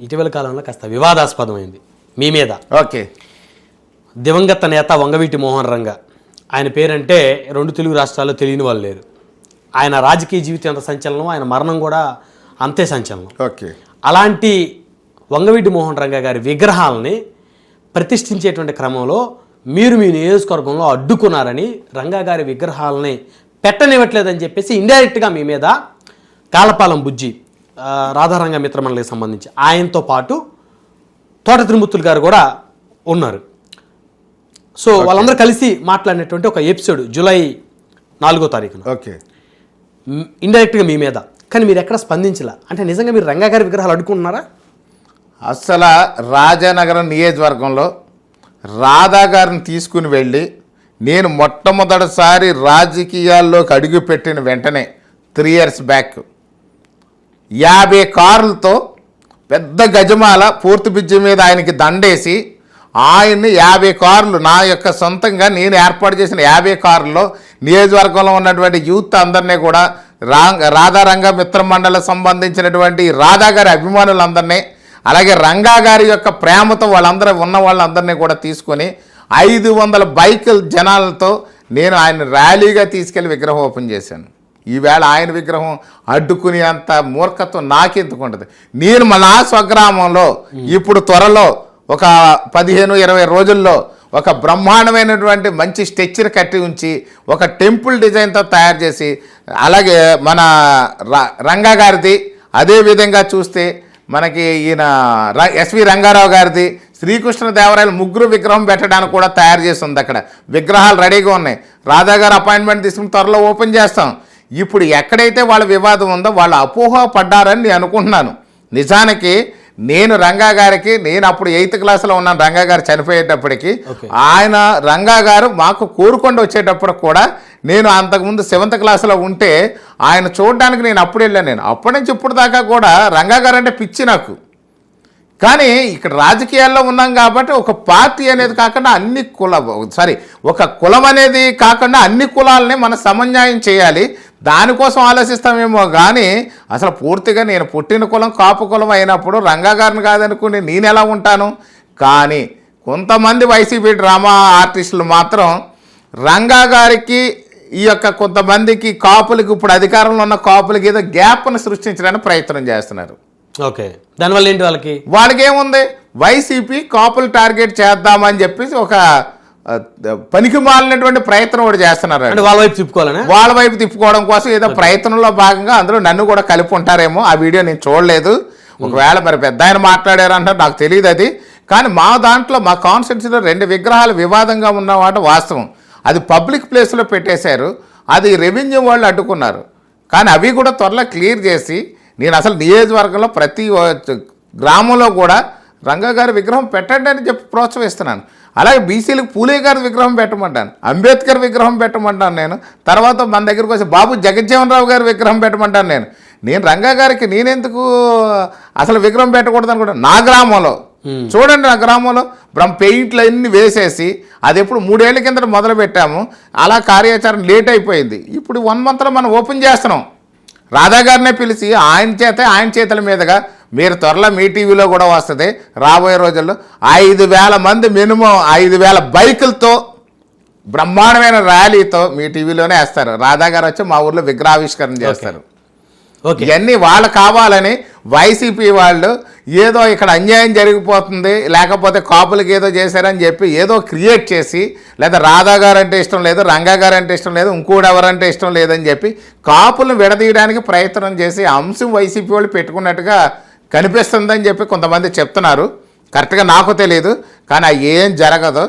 ఇటీవల కాలంలో కాస్త వివాదాస్పదమైంది. మీ మీద. ఓకే. దివంగత నేత వంగవీటి మోహన్ రంగ. ఆయన పేరంటే రెండు తెలుగు రాష్ట్రాల్లో తెలియని వాళ్ళు లేరు. ఆయన రాజకీయ జీవితం ఎంత సంచలనం ఆయన మరణం కూడా అంతే సంచలనం. ఓకే. అలాంటి వంగవీటి మోహన్ రంగ గారి విగ్రహాలని ప్రతిష్ఠించేటువంటి క్రమంలో మీరు మీ నియోజకవర్గంలో అడ్డుకున్నారని రంగా గారి విగ్రహాలని పెట్టనివ్వట్లేదని చెప్పేసి ఇండైరెక్ట్గా మీ మీద కాలపాలెం బుజ్జి రాధారంగ మిత్రమండలికి సంబంధించి ఆయనతో పాటు తోట తిరుమూర్తులు గారు కూడా ఉన్నారు. సో వాళ్ళందరూ కలిసి మాట్లాడినటువంటి ఒక ఎపిసోడ్ జూలై నాలుగో తారీఖున. ఓకే. ఇండైరెక్ట్గా మీ మీద. కానీ మీరు ఎక్కడ స్పందించలా? అంటే నిజంగా మీరు రంగా గారి విగ్రహాలు అడ్డుకుంటున్నారా? అసలు రాజానగరం నియోజకవర్గంలో రాధా గారిని తీసుకుని వెళ్ళి నేను మొట్టమొదటిసారి రాజకీయాల్లోకి అడుగుపెట్టిన వెంటనే త్రీ ఇయర్స్ బ్యాక్ యాభై కార్లతో పెద్ద గజమాల పూర్తి బ్రిడ్జి మీద ఆయనకి దండేసి ఆయన్ని యాభై కార్లు నా యొక్క సొంతంగా నేను ఏర్పాటు చేసిన యాభై కార్లలో నియోజకవర్గంలో ఉన్నటువంటి యూత్ అందరినీ కూడా రా రాధారంగ మిత్ర మండలం సంబంధించినటువంటి రాధా గారి అభిమానులందరినీ అలాగే రంగా గారి యొక్క ప్రేమతో వాళ్ళందరూ ఉన్న వాళ్ళందరినీ కూడా తీసుకొని ఐదు వందల బైకుల జనాలతో నేను ఆయన ర్యాలీగా తీసుకెళ్ళి విగ్రహం ఓపెన్ చేశాను. ఈవేళ ఆయన విగ్రహం అడ్డుకునే అంత మూర్ఖత్వం నాకెందుకు ఉంటుంది నేను మా నా స్వగ్రామంలో ఇప్పుడు త్వరలో ఒక పదిహేను ఇరవై రోజుల్లో ఒక బ్రహ్మాండమైనటువంటి మంచి స్ట్రక్చర్ కట్టి ఉంచి ఒక టెంపుల్ డిజైన్తో తయారు చేసి అలాగే మన ర- రంగా గారిది అదే విధంగా చూస్తే మనకి ఈయన ఎస్వి రంగారావు గారిది శ్రీకృష్ణదేవరాయలు ముగ్గురు విగ్రహం పెట్టడానికి కూడా తయారు చేసి ఉంది అక్కడ. విగ్రహాలు రెడీగా ఉన్నాయి. రాధా గారు అపాయింట్మెంట్ తీసుకుని త్వరలో ఓపెన్ చేస్తాం. ఇప్పుడు ఎక్కడైతే వాళ్ళ వివాదం ఉందో వాళ్ళు అపోహ పడ్డారని నేను అనుకుంటున్నాను. నిజానికి నేను రంగా గారికి నేను అప్పుడు ఎయిత్ క్లాస్లో ఉన్నాను రంగా గారు చనిపోయేటప్పటికి. ఆయన రంగా గారు మాకు కోరుకొండ వచ్చేటప్పుడు కూడా నేను అంతకుముందు సెవెంత్ క్లాస్లో ఉంటే ఆయన చూడడానికి నేను అప్పుడు వెళ్ళాను నేను. అప్పటి నుంచి ఇప్పుడు దాకా కూడా రంగా గారు అంటే పిచ్చి నాకు. కానీ ఇక్కడ రాజకీయాల్లో ఉన్నాం కాబట్టి ఒక పార్టీ అనేది కాకుండా అన్ని కుల సారీ ఒక కులం అనేది కాకుండా అన్ని కులాలని మనం సమన్యాయం చేయాలి. దానికోసం ఆలోచిస్తామేమో కానీ అసలు పూర్తిగా నేను పుట్టిన కులం కాపు కులం అయినప్పుడు రంగా గారిని కాదనుకుని నేను ఎలా ఉంటాను? కానీ కొంతమంది వైసీపీ డ్రామా ఆర్టిస్టులు మాత్రం రంగా గారికి ఈ యొక్క కొంతమందికి కాపులకి ఇప్పుడు అధికారంలో ఉన్న కాపులకి ఏదో గ్యాప్ను సృష్టించడానికి ప్రయత్నం చేస్తున్నారు. ఓకే. దానివల్ల ఏంటి వాళ్ళకి? వాళ్ళకి ఏముంది వైసీపీ కాపులు టార్గెట్ చేద్దామని చెప్పేసి ఒక పనికి మాలినటువంటి ప్రయత్నం కూడా చేస్తున్నారు అంటే వాళ్ళ వైపు తిప్పుకోవాలనే? వాళ్ళ వైపు తిప్పుకోవడం కోసం ఏదో ప్రయత్నంలో భాగంగా అందులో నన్ను కూడా కలిపి ఉంటారేమో ఆ వీడియో నేను చూడలేదు. ఒకవేళ మరి పెద్ద ఆయన మాట్లాడారంటే నాకు తెలియదు అది. కానీ మా దాంట్లో మా కాన్స్టిట్యూన్సీలో రెండు విగ్రహాలు వివాదంగా ఉన్నమాట వాస్తవం. అది పబ్లిక్ ప్లేస్లో పెట్టేశారు. అది రెవెన్యూ వాళ్ళు అడ్డుకున్నారు. కానీ అవి కూడా త్వరలో క్లియర్ చేసి నేను అసలు నియోజకవర్గంలో ప్రతి గ్రామంలో కూడా రంగా గారి విగ్రహం పెట్టండి అని చెప్పి ప్రోత్సహిస్తున్నాను. అలాగే బీసీలకు పూలే గారి విగ్రహం పెట్టమంటాను. అంబేద్కర్ విగ్రహం పెట్టమంటాను నేను. తర్వాత మన దగ్గరకు వచ్చి బాబు జగజ్జీవన్ రావు గారి విగ్రహం పెట్టమంటాను నేను. నేను రంగా గారికి నేనెందుకు అసలు విగ్రహం పెట్టకూడదు అనుకుంటాను నా గ్రామంలో. చూడండి నా గ్రామంలో. బ్రహ్మ పెయింట్లు అన్ని వేసేసి అది ఎప్పుడు మూడేళ్ళ కిందట మొదలు పెట్టాము అలా కార్యాచరణ లేట్ అయిపోయింది. ఇప్పుడు వన్ మంత్లో మనం ఓపెన్ చేస్తున్నాం. రాధా గారినే పిలిచి ఆయన చేతే ఆయన చేతుల మీదుగా మీరు త్వరలో మీ టీవీలో కూడా వస్తుంది. రాబోయే రోజుల్లో ఐదు వేల మంది మినిమం ఐదు వేల బైకులతో బ్రహ్మాండమైన ర్యాలీతో మీ టీవీలోనే వేస్తారు. రాధా గారు వచ్చి మా ఊర్లో విగ్రహావిష్కరణ చేస్తారు. ఓకే. ఇవన్నీ వాళ్ళు కావాలని వైసీపీ వాళ్ళు ఏదో ఇక్కడ అన్యాయం జరిగిపోతుంది లేకపోతే కాపులకి ఏదో చేశారని చెప్పి ఏదో క్రియేట్ చేసి లేదా రాధా గారు అంటే ఇష్టం లేదు రంగా గారు అంటే ఇష్టం లేదు ఇంకోటి ఎవరంటే ఇష్టం లేదని చెప్పి కాపులను విడదీయడానికి ప్రయత్నం చేసి అంశం వైసీపీ వాళ్ళు పెట్టుకున్నట్టుగా కనిపిస్తుందని చెప్పి కొంతమంది చెప్తున్నారు. కరెక్ట్గా నాకు తెలియదు కానీ అది ఏం జరగదు